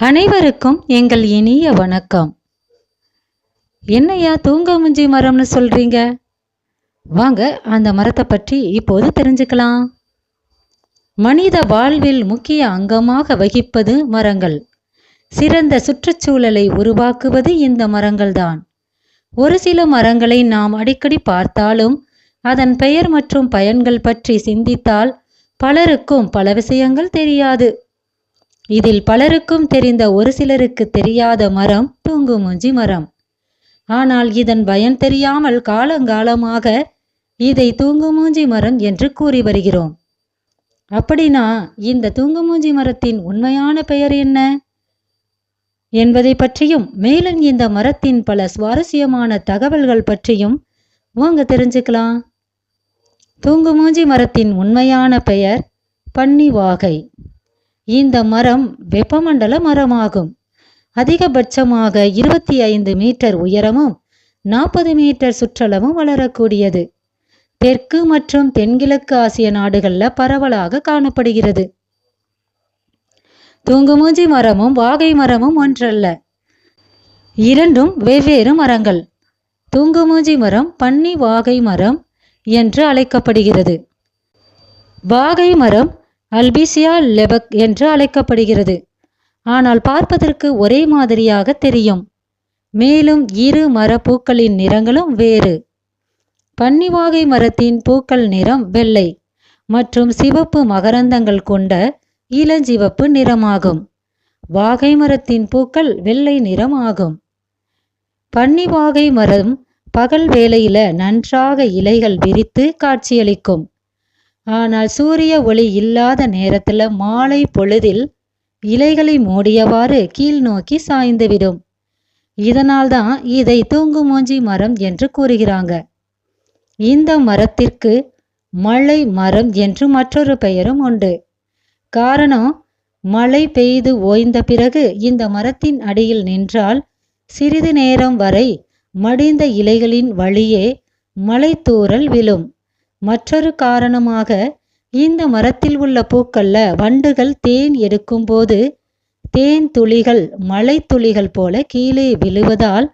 அனைவருக்கும் எங்கள் இனிய வணக்கம். என்னையா தூங்கமுஞ்சி மரம்னு சொல்றீங்க? வாங்க அந்த மரத்தை பற்றி இப்போது தெரிஞ்சுக்கலாம். மனித வாழ்வில் முக்கிய அங்கமாக வகிப்பது மரங்கள். சிறந்த சுற்றுச்சூழலை உருவாக்குவது இந்த மரங்கள்தான். ஒரு சில மரங்களை நாம் அடிக்கடி பார்த்தாலும் அதன் பெயர் மற்றும் பயன்கள் பற்றி சிந்தித்தால் பலருக்கும் பல விஷயங்கள் தெரியாது. இதில் பலருக்கும் தெரிந்த ஒரு சிலருக்கு தெரியாத மரம் தூங்குமூஞ்சி மரம். ஆனால் இதன் பயன் தெரியாமல் காலங்காலமாக இதை தூங்குமூஞ்சி மரம் என்று கூறி வருகிறோம். அப்படின்னா இந்த தூங்குமூஞ்சி மரத்தின் உண்மையான பெயர் என்ன? என்பதை பற்றியும் மேலும் இந்த மரத்தின் பல சுவாரஸ்யமான தகவல்கள் பற்றியும் வாங்க தெரிஞ்சுக்கலாம். தூங்குமூஞ்சி மரத்தின் உண்மையான பெயர் பன்னிவாகை. இந்த மரம் வெப்பமண்டல மரமாகும். அதிகபட்சமாக இருபத்தி ஐந்து மீட்டர் உயரமும் நாற்பது மீட்டர் சுற்றளவும் வளரக்கூடியது. தெற்கு மற்றும் தென்கிழக்கு ஆசிய நாடுகளில் பரவலாக காணப்படுகிறது. தூங்குமூஞ்சி மரமும் வாகை மரமும் ஒன்றல்ல. இரண்டும் வெவ்வேறு மரங்கள். தூங்குமூஞ்சி மரம் பன்னி வாகை மரம் என்று அழைக்கப்படுகிறது. வாகை மரம் அல்பிசியா லெபக் என்று அழைக்கப்படுகிறது. ஆனால் பார்ப்பதற்கு ஒரே மாதிரியாக தெரியும். மேலும் இரு மரப்பூக்களின் நிறங்களும் வேறு. பன்னிவாகை மரத்தின் பூக்கள் நிறம் வெள்ளை மற்றும் சிவப்பு மகரந்தங்கள் கொண்ட இளஞ்சிவப்பு நிறமாகும். வாகை மரத்தின் பூக்கள் வெள்ளை நிறம் ஆகும் பன்னிவாகை மரம் பகல் வேளையில நன்றாக இலைகள் விரித்து காட்சியளிக்கும். ஆனால் சூரிய ஒளி இல்லாத நேரத்தில் மாலை பொழுதில் இலைகளை மூடியவாறு கீழ் நோக்கி சாய்ந்துவிடும் இதனால்தான் இதை தூங்குமூஞ்சி மரம் என்று கூறுகிறாங்க. இந்த மரத்திற்கு மழை மரம் என்று மற்றொரு பெயரும் உண்டு. காரணம் மழை பெய்து ஓய்ந்த பிறகு இந்த மரத்தின் அடியில் நின்றால் சிறிது நேரம் வரை மடிந்த இலைகளின் வழியே மலைத்தூரல் விழும். மற்றொரு காரணமாக இந்த மரத்தில் உள்ள பூக்கள்ல வண்டுகள் தேன் எடுக்கும்போது தேன் துளிகள் மழை துளிகள் போல கீழே விழுவதால்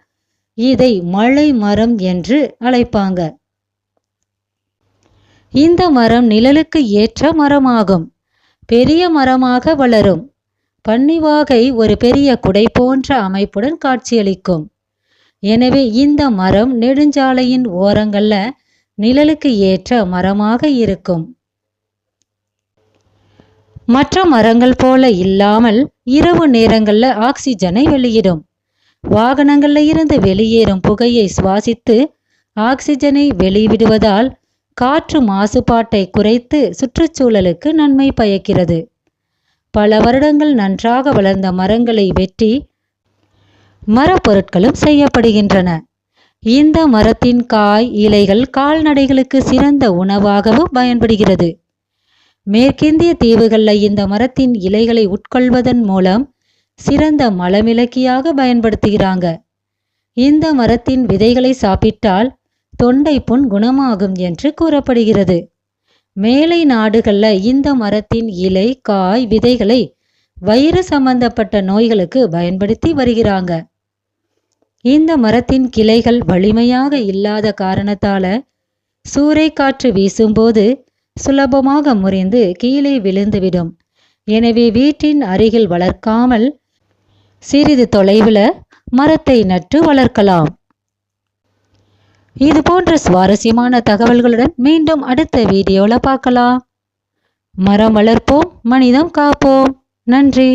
இதை மழை மரம் என்று அழைப்பாங்க. இந்த மரம் நிழலுக்கு ஏற்ற மரமாகும். பெரிய மரமாக வளரும். பன்னிவாகை ஒரு பெரிய குடை போன்ற அமைப்புடன் காட்சியளிக்கும். எனவே இந்த மரம் நெடுஞ்சாலையின் ஓரங்களில் நிழலுக்கு ஏற்ற மரமாக இருக்கும். மற்ற மரங்கள் போல இல்லாமல் இரவு நேரங்கள்ல ஆக்சிஜனை வெளியிடும். வாகனங்கள்ல இருந்து வெளியேறும் புகையை சுவாசித்து ஆக்சிஜனை வெளிவிடுவதால் காற்று மாசுபாட்டை குறைத்து சுற்றுச்சூழலுக்கு நன்மை பயக்கிறது. பல வருடங்கள் நன்றாக வளர்ந்த மரங்களை வெட்டி மரப்பொருட்களும் செய்யப்படுகின்றன. இந்த மரத்தின் காய் இலைகள் கால்நடைகளுக்கு சிறந்த உணவாகவும் பயன்படுகிறது. மேற்கிந்திய தீவுகளில் இந்த மரத்தின் இலைகளை உட்கொள்வதன் மூலம் சிறந்த மலமிளக்கியாக பயன்படுத்துகிறாங்க. இந்த மரத்தின் விதைகளை சாப்பிட்டால் தொண்டை புண் குணமாகும் என்று கூறப்படுகிறது. மேலை நாடுகளில் இந்த மரத்தின் இலை காய் விதைகளை வயிறு சம்பந்தப்பட்ட நோய்களுக்கு பயன்படுத்தி வருகிறாங்க. இந்த மரத்தின் கிளைகள் வலிமையாக இல்லாத காரணத்தால சூறை காற்று வீசும்போது சுலபமாக முறிந்து கீழே விழுந்துவிடும். எனவே வீட்டின் அருகில் வளர்க்காமல் சிறிது தொலைவில் மரத்தை நட்டு வளர்க்கலாம். இது போன்ற சுவாரஸ்யமான தகவல்களுடன் மீண்டும் அடுத்த வீடியோவில் பார்க்கலாம். மரம் வளர்ப்போம் மனிதம் காப்போம். நன்றி.